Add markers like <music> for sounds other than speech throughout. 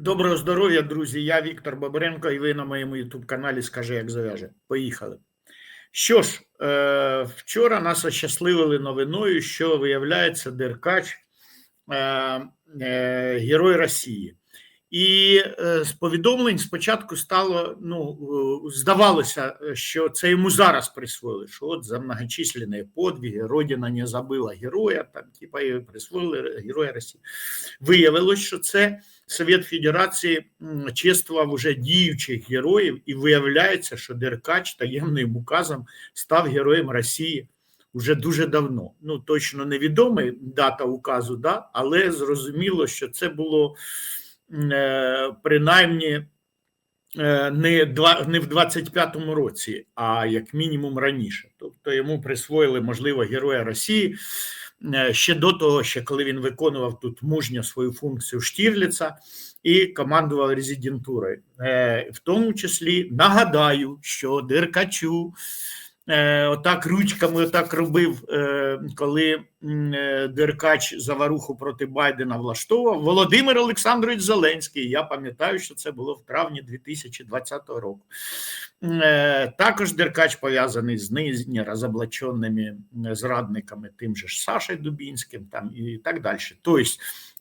Доброго здоров'я, друзі. Я Віктор Бобренко, і ви на моєму ютуб-каналі Скажи, як зав'яже. Поїхали. Що ж, е, вчора нас ощасливили новиною, що виявляється Деркач е, е, Герой Росії. І е, з повідомлень спочатку стало, ну, е, здавалося, що це йому зараз присвоїли, що от за многочисленні подвиги Родина не забила героя, там, типа, присвоїли Героя Росії. Виявилось, що це Совет Федерації чествував уже діючих героїв, і виявляється, що Деркач таємним указом став героєм Росії вже дуже давно. Ну точно невідома дата указу, да, але зрозуміло, що це було е, принаймні е, не, два, не в 25-му році, а як мінімум раніше. Тобто йому присвоїли, можливо, Героя Росії е, ще до того, ще коли він виконував тут мужньо свою функцію Штірліца і командував резидентурою. Е, В тому числі нагадаю, що Деркачу е, отак ручками отак робив, е, коли е, Деркач заваруху проти Байдена влаштовував Володимир Олександрович Зеленський. Я пам'ятаю, що це було в травні 2020 року. Е, Також Деркач пов'язаний з нині розоблаченими зрадниками, тим же ж Сашею Дубінським там і так далі. Тобто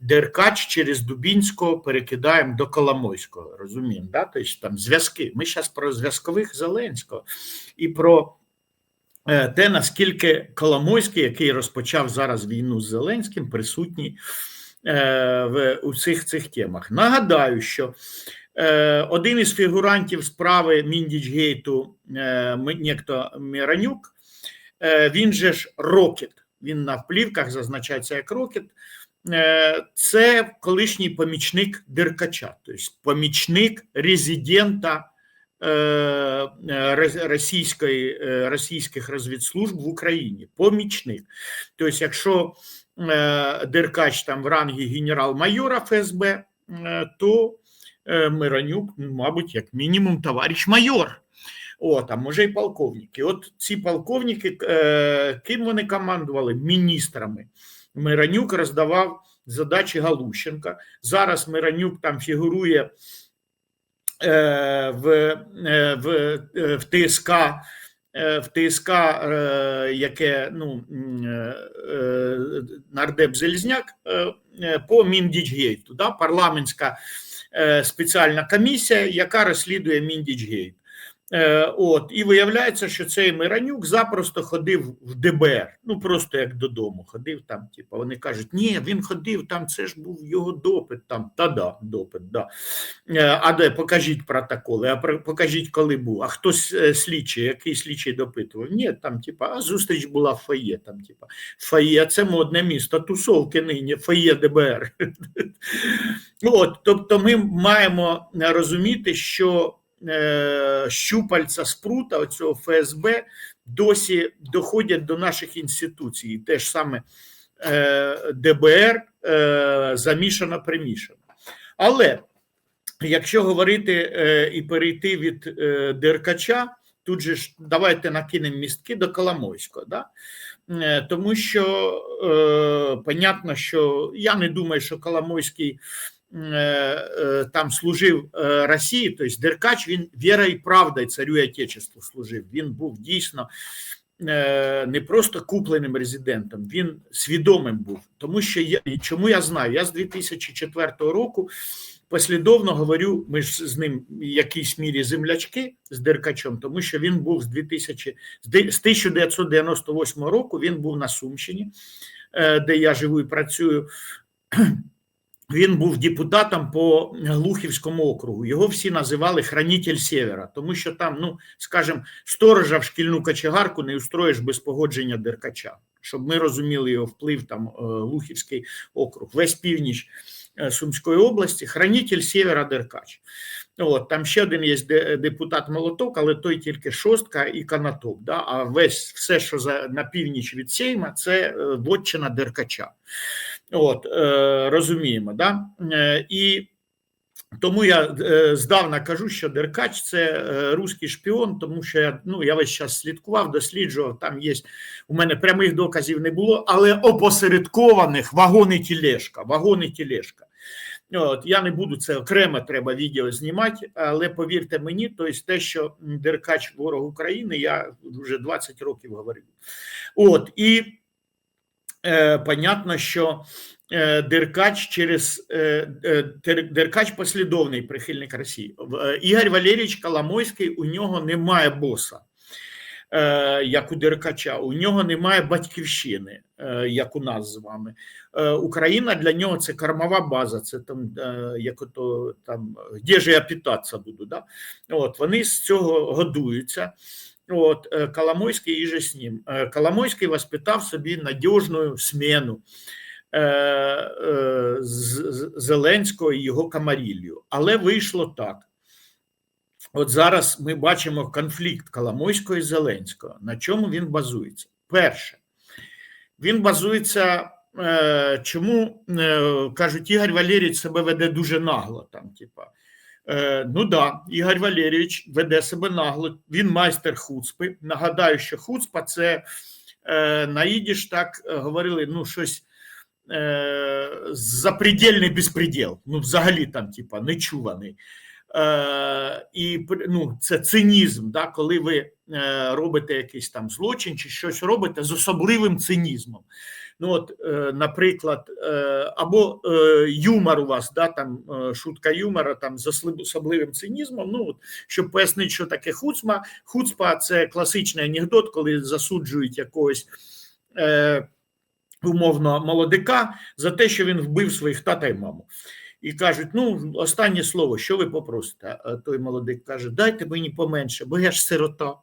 Деркач через Дубінського перекидаємо до Коломойського. Розуміємо, да? Тобто там зв'язки. Ми зараз про зв'язкових Зеленського і про е, те, наскільки Коломойський, який розпочав зараз війну з Зеленським, присутній е, в усіх цих темах. Нагадаю, що е, один із фігурантів справи Міндічгейту, е, некто Міранюк, е, він же ж Рокет. Він на вплівках зазначається як Рокет. Е, Це колишній помічник Деркача, тобто помічник резидента е, е, російської, е, російських розвідслужб в Україні. Помічник. Тобто, якщо е, Деркач там в рангі генерал-майора ФСБ, е, то е, Миронюк, мабуть, як мінімум, товариш майор. От, а може і полковники. От ці полковники, е, ким вони командували? Міністрами. Миронюк роздавав задачі Галущенка. Зараз Миронюк там фігурує е, в, е, в, е, в ТСК. е, В ТСК, е, яке ну, е, е, нардеп Залізняк е, е, по Міндічгейту, да, парламентська е, спеціальна комісія, яка розслідує Міндічгейт. Е, От, і виявляється, що цей Миранюк запросто ходив в ДБР, ну просто як додому ходив там. Типу, вони кажуть, ні, він ходив там, це ж був його допит. Там та да, допит, да. Е, А де покажіть протоколи, а покажіть, коли був. А хтось е, слідчий, який слідчий допитував? Ні, там, типу, а зустріч була в фоє. Там, типу, фоє це модне місто, тусовки нині, фоє ДБР. <laughs> От, тобто, ми маємо розуміти, що щупальця спрута оцього ФСБ досі доходять до наших інституцій. І те ж саме е, ДБР е, замішано примішано. Але якщо говорити е, і перейти від е, Деркача, тут же ж давайте накинемо містки до Коломойського. Да? Е, Тому що е, понятно, що я не думаю, що Коломойський е, е, там служив е, Росії, тобто Деркач він віра і правда і царю Отечеству служив. Він був дійсно е, не просто купленим резидентом, він свідомим був. Тому що я чому я знаю? Я з 2004 року послідовно говорю, ми ж з ним в якійсь мірі землячки з Деркачом, тому що він був з 2000, з 1998 року. Він був на Сумщині, е, де я живу і працюю. Він був депутатом по Глухівському округу. Його всі називали хранитель Сєвера, тому що там, ну скажімо, сторожа в шкільну кочегарку не устроїш без погодження Деркача, щоб ми розуміли його вплив там е, Глухівський округ, весь північ е, Сумської області, хранитель Сєвера Деркач. От, там ще один є депутат Молоток, але той тільки шостка і канатоп. Да? А весь все, що за на північ від Сейма, це е, вотчина Деркача. От, е, розуміємо, да? Е, і тому я е, здавна кажу, що Деркач це руський шпіон, тому що я, ну, я весь час слідкував, досліджував. Там є у мене прямих доказів не було, але опосередкованих вагони тілешка, вагони тілешка. От, я не буду це окремо треба відео знімати, але повірте мені, то есть те, що Деркач ворог України, я вже 20 років говорив. От і е, понятно, що е, Деркач через е, е, Деркач послідовний прихильник Росії. Е, Ігор Валерійович Коломойський, у нього немає боса. е, Як у Деркача, у нього немає батьківщини, як у нас з вами. Україна для нього це кормова база. Це там як ото там, де ж я питатися буду. Да? От вони з цього годуються. От е, Коломойський і же з ним. Коломойський воспитав собі надіжну смену Зеленського і його камарілью. Але вийшло так. От зараз ми бачимо конфлікт Коломойського і Зеленського. На чому він базується? Перше, він базується. е, Чому е, кажуть, Ігор Валерійович себе веде дуже нагло там, типа. Е, Ну да, Ігор Валерійович веде себе нагло. Він майстер хуцпи. Нагадаю, що хуцпа це е, на їдіш так е, говорили, ну, щось запредельний безпреділ. Ну, взагалі там, типа, нечуваний. Е, і ну, це цинізм, да, коли ви робите якийсь там злочин чи щось робите з особливим цинізмом. Ну, от, е, наприклад, е, або е, юмор у вас, да, там шутка юмора там з особливим цинізмом. Ну, от, щоб пояснити, що таке хуцма. Хуцпа це класичний анекдот, коли засуджують якогось. Умовно молодика за те, що він вбив своїх тата і маму. І кажуть: ну, останнє слово, що ви попросите? А той молодик каже: дайте мені поменше, бо я ж сирота.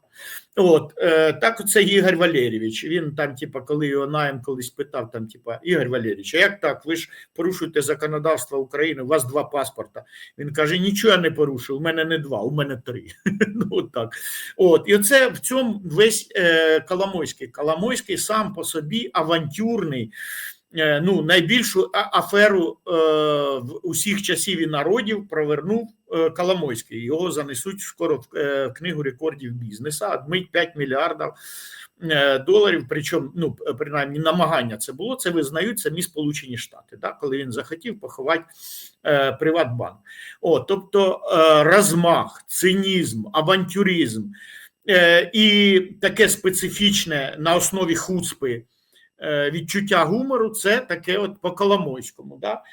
От е, так, це Ігор Валерійович. Він там, типа, коли його наєм колись питав, там, типа, Ігор Валерійович, а як так? Ви ж порушуєте законодавство України, у вас два паспорта. Він каже: нічого я не порушив, у мене не два, у мене три. <laughs> ну, так. От, і оце в цьому весь е, Коломойський. Коломойський сам по собі авантюрний. Е, Ну, найбільшу аферу е, усіх часів і народів провернув Коломойський. Його занесуть скоро в е, книгу рекордів бізнесу. Адмить 5 мільярдів е, доларів. Причому, ну принаймні, намагання це було. Це визнають самі Сполучені Штати, да, коли він захотів поховати е, Приватбанк. О, тобто е, розмах, цинізм, авантюризм е, і таке специфічне на основі хуцпи е, відчуття гумору це таке от по Коломойському. Да?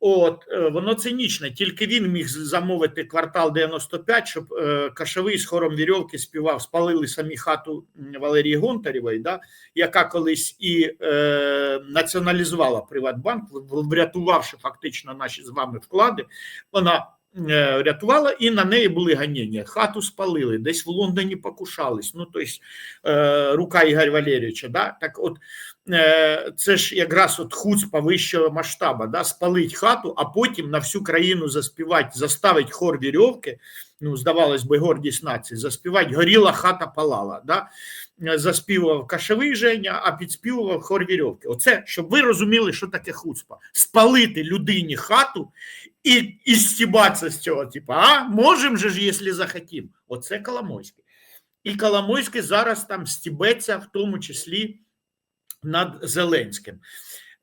От, е, воно цинічне, тільки він міг замовити квартал 95, щоб е, кашовий з хором вірьовки співав, спалили самі хату Валерії Гонтарєвої, да, яка колись і е, націоналізувала Приватбанк, врятувавши фактично наші з вами вклади. Вона е, врятувала, і на неї були ганіння. Хату спалили, десь в Лондоні покушались. Ну, тобто, рука Ігоря Валерійовича. Да? Так от, е, це ж якраз от хуцпа вищого масштабу, да? спалить хату, а потім на всю країну заспівати, заставить хор вірьовки, ну, здавалось би, гордість нації, заспівати горіла хата палала. Да? Заспівував кашевий Женя, а підспівував хор вірьовки. Оце, щоб ви розуміли, що таке хуцпа. Спалити людині хату і, і стібатися з цього, типу, а можемо же ж, якщо захотім. Оце Коломойський. І Коломойський зараз там стібеться, в тому числі над Зеленським.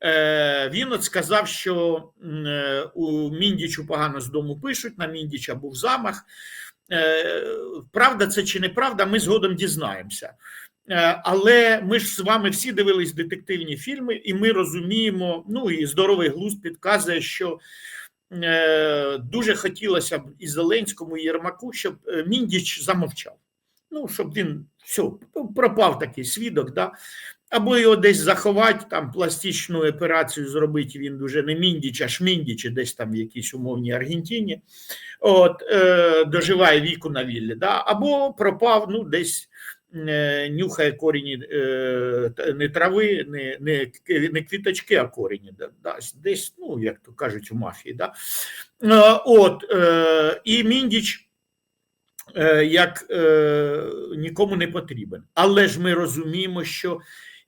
Е, він от сказав, що е, у Міндічу погано з дому пишуть, на Міндіча був замах. Е, правда це чи неправда, ми згодом дізнаємося. Але ми ж з вами всі дивились детективні фільми, і ми розуміємо, ну і здоровий глузд підказує, що дуже хотілося б і Зеленському, і Єрмаку, щоб Міндіч замовчав. Ну, щоб він все, пропав такий свідок, да? Або його десь заховати, там пластичну операцію зробити, він вже не Міндіч, а Шміндіч, десь там в якійсь умовній Аргентині, от, е, доживає віку на віллі, да? або пропав ну, десь е, нюхає корені е, не трави, не, не, не квіточки, а корені. Да, да, десь, ну, як то кажуть, у мафії. Да? Е, От, е, і Міндіч е, як е, нікому не потрібен. Але ж ми розуміємо, що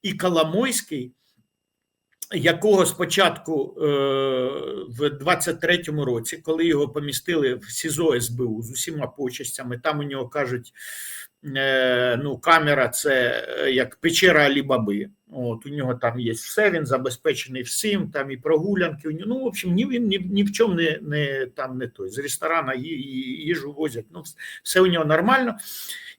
і Коломойський, якого спочатку е, в 23-му році, коли його помістили в СІЗО СБУ з усіма почестями, там у нього кажуть, е, ну, камера це е, як печера Алібаби. От, у нього там є все, він забезпечений всім, там і прогулянки. Ну, в общем, ні, він ні, ні в чому не, не, там не той. З ресторана їжу возять, ну, все у нього нормально.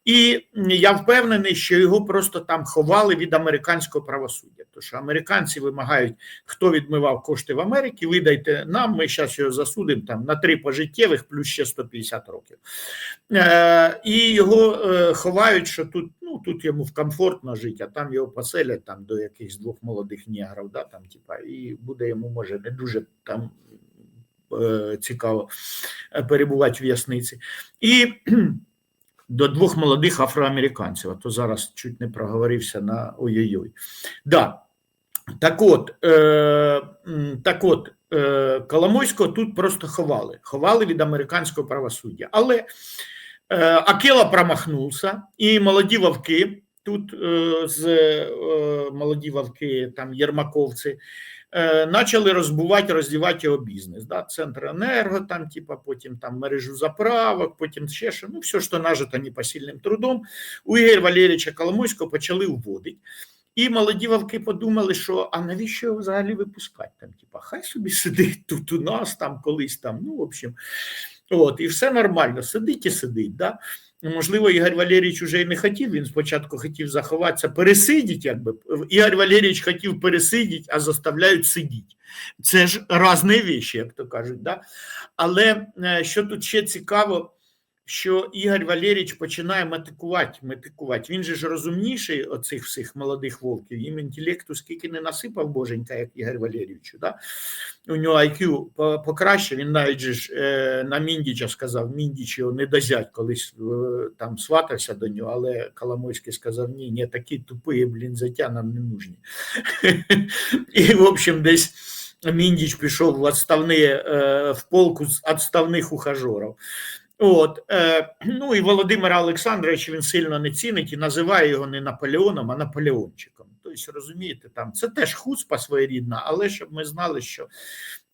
І я впевнений, що його просто там ховали від американського правосуддя. Тому що американці вимагають, хто відмивав кошти в Америці, видайте нам, ми зараз його засудимо там на три пожиттєвих плюс ще 150 років. Е, і його е, ховають, що тут, ну, тут йому комфортно жити, а там його поселять там, до якихось двох молодих негрів, да, там, типа, і буде йому, може, не дуже там е, цікаво е, перебувати в в'язниці. І <clears throat> до двох молодих афроамериканців, а то зараз чуть не проговорився на ой-ой-ой. Да. Так от, е, так от е, Коломойського тут просто ховали. Ховали від американського правосуддя. Але Акела промахнувся, і молоді вовки, тут е, з е, молоді вовки, там Єрмаковці, е, почали розбувати, роздівати його бізнес. Да? Центр енерго, там, типа, потім там мережу заправок, потім ще що, ну, все, що нажито непосильним трудом, у Ігоря Валерійовича Коломойського почали вводити. І молоді вовки подумали, що а навіщо його взагалі випускати? Там, типа, хай собі сидить тут у нас, там колись там, ну, в общем, от, і все нормально, сидить і сидить. Да? Ну, Можливо, Ігор Валерійович уже і не хотів, він спочатку хотів заховатися, пересидіть, якби. Ігор Валерійович хотів пересидіть, а заставляють сидіти. Це ж різні віші, як то кажуть. Да? Але е, що тут ще цікаво, що Ігор Валерійович починає метикувати, метикувати. Він же ж розумніший оцих всіх молодих вовків, їм інтелекту скільки не насипав боженька, як Ігор Валерійовичу. Да? У нього IQ по- покраще, він навіть же ж е, на Міндіча сказав, Міндіч не дозять, колись е, там сватався до нього, але Коломойський сказав, ні, ні, такі тупі, блін, заття нам не нужні. <laughs> І, в общем, десь Міндіч пішов в отставні, е, в полку з відставних ухажорів. От, е, ну і Володимира Олександровича він сильно не цінить і називає його не Наполеоном, а Наполеончиком. Тобто, розумієте, там це теж хуцпа своєрідна, але щоб ми знали, що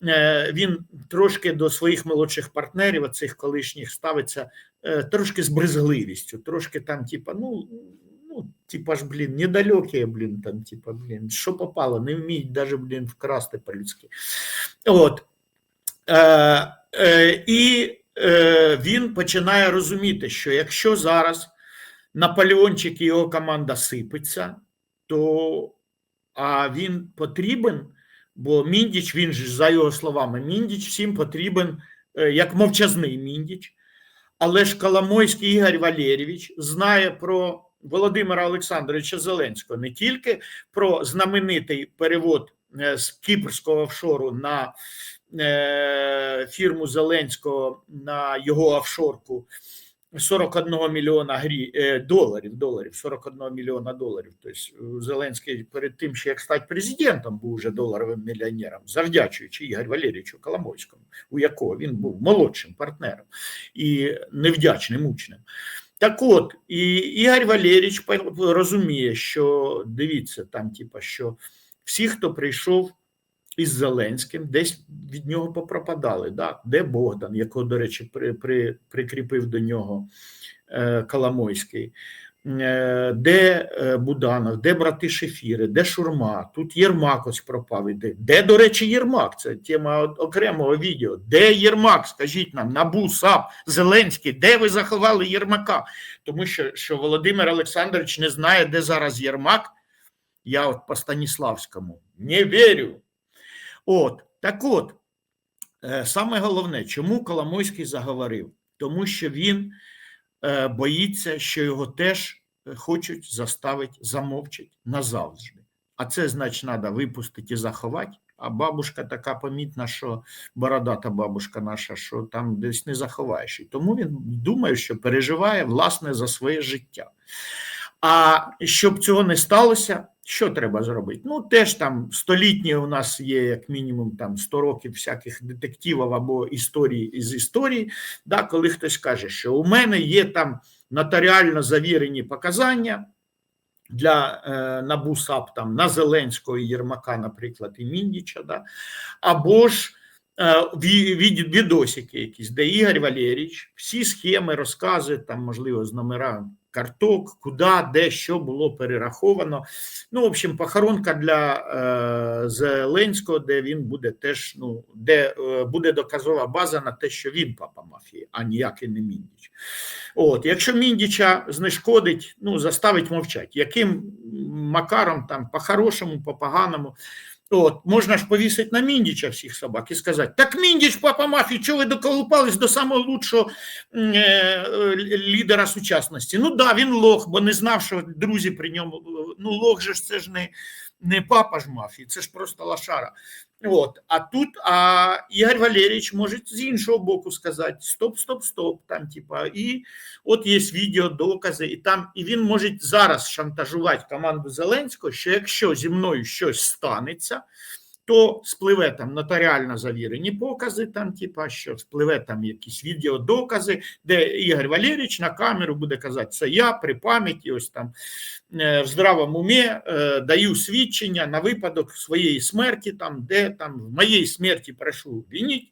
е, він трошки до своїх молодших партнерів, цих колишніх, ставиться е, трошки з брезгливістю, трошки там, типа, ну. Ну, типа ж, блін, недалекі, блін, там, типа, блін, що попало, не вміють даже, блін, вкрасти по-людськи. От. Е, е, і він починає розуміти, що якщо зараз Наполеончик і його команда сипеться, то а він потрібен, бо Міндіч, він ж за його словами, Міндіч всім потрібен е, як мовчазний Міндіч. Але ж Коломойський Ігор Валерійович знає про Володимира Олександровича Зеленського не тільки про знаменитий перевод е, з кіпрського офшору на е, фірму Зеленського на його офшорку 41 мільйона грі, е, доларів, доларів, 41 мільйона доларів. Тобто Зеленський перед тим, що як стати президентом, був вже доларовим мільйонером, завдячуючи Ігор Валерійовичу Коломойському, у якого він був молодшим партнером і невдячним учнем. Так от, і Ігор Валерійович розуміє, що дивіться, там, типа, що всі, хто прийшов із Зеленським, десь від нього попропадали. Да? Де Богдан, якого, до речі, при, при, прикріпив до нього е, Коломойський, е, де е, Буданов, де брати Шефіри, де Шурма, тут Єрмак ось пропав іде. Де, до речі, Єрмак? Це тема окремого відео. Де Єрмак? Скажіть нам, Набу, САП, Зеленський, де ви заховали Єрмака? Тому що, що Володимир Олександрович не знає, де зараз Єрмак. Я от по Станіславському не вірю. От, так от, е, саме головне, чому Коломойський заговорив? Тому що він е, боїться, що його теж е, хочуть заставити замовчати назавжди. А це, значить, треба випустити і заховати. А бабушка така помітна, що бородата бабушка наша, що там десь не заховаєш. І тому він думає, що переживає власне за своє життя. А щоб цього не сталося, що треба зробити? Ну, теж там столітні у нас є, як мінімум, там 100 років всяких детективів або історій із історії, да, коли хтось каже, що у мене є там нотаріально завірені показання для е, НАБУ САП там, на Зеленського Єрмака, наприклад, і Міндіча, да, або ж е, від, відосики якісь, де Ігор Валерійович всі схеми розказує, там, можливо, з номера карток, куди, де, що було перераховано. Ну, в общем, похоронка для е, Зеленського, де він буде теж, ну, де е, буде доказова база на те, що він папа мафії, а ніякий не Міндіч. От, якщо Міндіча знешкодить, ну, заставить мовчать, яким макаром там, по-хорошому, по-поганому. От, можна ж повісити на Міндіча всіх собак і сказати: так Міндіч, папа мафії, чого ви доколупались до самого лучшого е, е, лідера сучасності? Ну да, він лох, бо не знав, що друзі при ньому. Ну, лох же ж це ж не, не папа ж мафії, це ж просто лошара. От, а тут а Ігор Валерійович може з іншого боку сказати: стоп, стоп, стоп. Там, типа, і от є відео, докази, і там і він може зараз шантажувати команду Зеленського, що якщо зі мною щось станеться, то спливе там нотаріально завірені покази, там, типа, що спливе там якісь відеодокази, де Ігор Валерійович на камеру буде казати, це я при пам'яті, ось там е, в здравому умі е, даю свідчення на випадок своєї смерті, там, де там в моїй смерті прошу вініть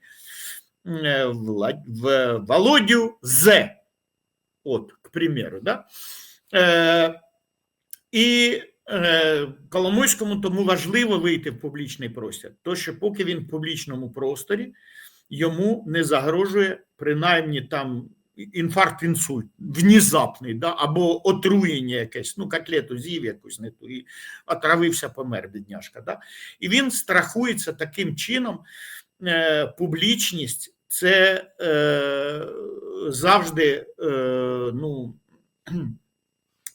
е, в Володю З. От, к примеру, да? І Коломойському тому важливо вийти в публічний простір, то що поки він в публічному просторі, йому не загрожує принаймні там інфаркт, інсульт, внезапний, да? або отруєння якесь, ну, котлету з'їв якусь не ту, і отравився, помер, бідняшка. Да? І він страхується таким чином, е, публічність це е, завжди е, ну,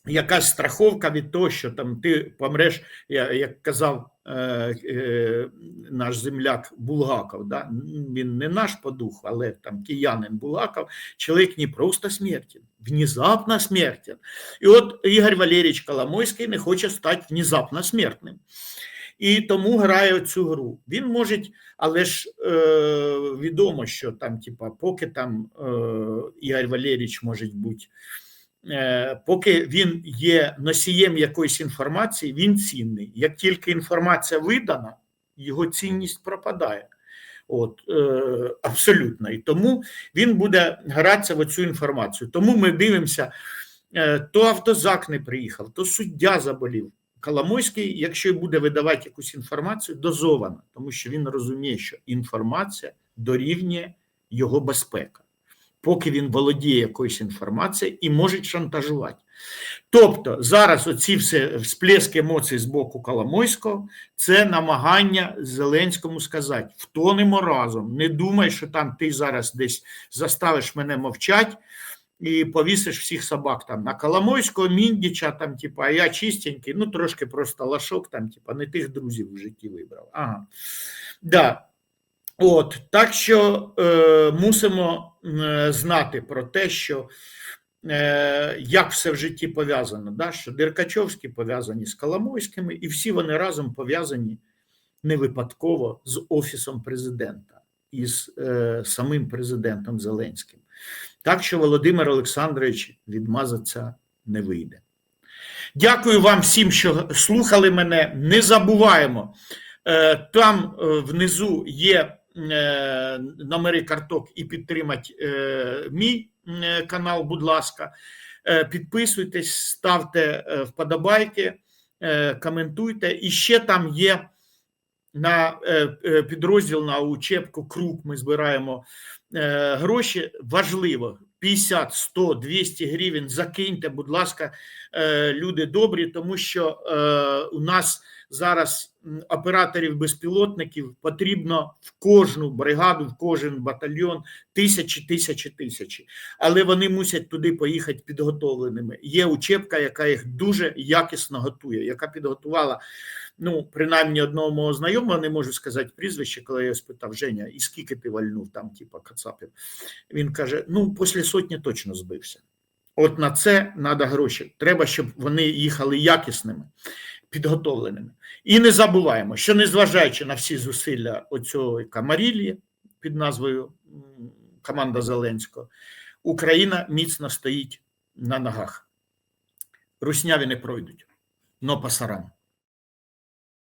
якась страховка від того, що там ти помреш, як казав е, е, наш земляк Булгаков. Да? Він не наш по духу, але там киянин Булгаков, чоловік не просто смертен, внезапно смертен. І от Ігор Валерійович Коломойський не хоче стати внезапно смертним. І тому грає цю гру. Він може, але ж е, відомо, що там, типа, поки там е, Ігор Валерійович може бути, поки він є носієм якоїсь інформації, він цінний. Як тільки інформація видана, його цінність пропадає. От, е, абсолютно. І тому він буде гратися в цю інформацію. Тому ми дивимося, е, то автозак не приїхав, то суддя заболів. Коломойський, якщо буде видавати якусь інформацію, дозовано, тому що він розуміє, що інформація дорівнює його безпека, поки він володіє якоюсь інформацією і може шантажувати. Тобто зараз оці всі всплески емоцій з боку Коломойського це намагання Зеленському сказати: втонемо разом, не думай, що там ти зараз десь заставиш мене мовчати і повісиш всіх собак там на Коломойського, Міндіча, там, типа, а я чистенький, ну трошки просто лашок, там, типа, не тих друзів в житті вибрав. Ага. Да. От, так що е, мусимо е, знати про те, що е, як все в житті пов'язано, да? що Деркачовські пов'язані з Коломойськими, і всі вони разом пов'язані не випадково з Офісом президента і з е, самим президентом Зеленським. Так що Володимир Олександрович відмазатися не вийде. Дякую вам всім, що слухали мене. Не забуваємо, е, там е, внизу є номери карток і підтримати е, мій е, канал, будь ласка. Е, Підписуйтесь, ставте е, вподобайки, е, коментуйте. І ще там є на е, е, підрозділ на учебку Круг. Ми збираємо е, гроші. Важливо 50, 100, 200 гривень. Закиньте, будь ласка, е, люди добрі, тому що е, у нас зараз операторів безпілотників потрібно в кожну бригаду, в кожен батальйон тисячі, тисячі, тисячі. Але вони мусять туди поїхати підготовленими. Є учебка, яка їх дуже якісно готує, яка підготувала. Ну, принаймні одного мого знайомого, не можу сказати прізвище, коли я спитав Женя, і скільки ти вальнув там, типа Кацапів. Він каже: ну, після сотні точно збився. От на це треба гроші. Треба, щоб вони їхали якісними, підготовленими. І не забуваємо, що незважаючи на всі зусилля оцього Камарілі під назвою команда Зеленського, Україна міцно стоїть на ногах. Русняві не пройдуть, но пасарам.